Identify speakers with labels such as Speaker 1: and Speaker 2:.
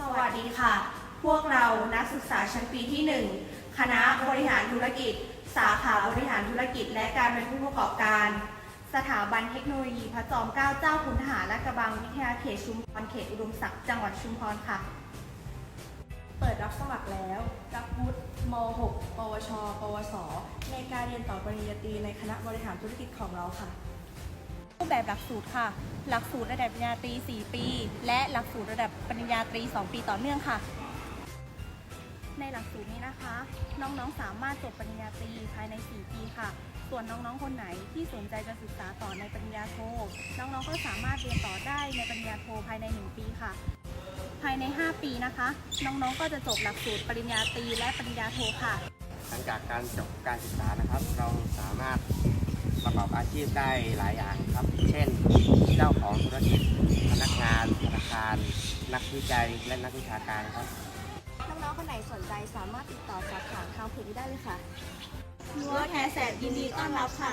Speaker 1: สวัสดีค่ะ พวกเรานักศึกษาชั้นปีที่ 1 คณะบริหารธุรกิจ สาขาบริหารธุรกิจ และการเป็นผู้ประกอบการ สถาบันเทคโนโลยีพระจอมเกล้าเจ้าคุณทหารและกระบังวิทยาเขตชุมพรเขตอุดมศักดิ์จังหวัดชุมพรค่ะ
Speaker 2: เปิดรับสมัครแล้ว รับวุฒิม .6 ปวช ปวส ในการเรียนต่อปริญญาตรีในคณะบริหารธุรกิจของเราค่ะ
Speaker 3: รูปแบบหลักสูตรค่ะ หลักสูตรระดับปริญญาตรี 4 ปี และหลักสูตรระดับปริญญาตรี 2 ปีต่อเนื่องค่ะ ในหลักสูตรนี้นะคะ น้องๆ สามารถจบปริญญาตรีภายใน 4 ปีค่ะ ส่วนน้องๆ คนไหนที่สนใจจะศึกษาต่อในปริญญาโท น้องๆ ก็สามารถเรียนต่อได้ในปริญญาโทภายใน 1 ปีค่ะ ภายใน 5 ปีนะคะ น้องๆ ก็จะจบหลักสูตรปริญญาตรีและปริญญาโทค่ะ
Speaker 4: หลังจากการจบการศึกษานะครับ เราสามารถ กอบอาชีพได้หลายอย่างครับ เช่น เจ้าของธุรกิจ พนักงานธนาคาร นักวิจัย และนักวิชาการครับ
Speaker 2: น้องๆคนไหนสนใจสามารถติดต่อสอบถามทางเพจได้เลยค่ะ
Speaker 1: รั้วแคแสบยินดีต้อนรับค่ะ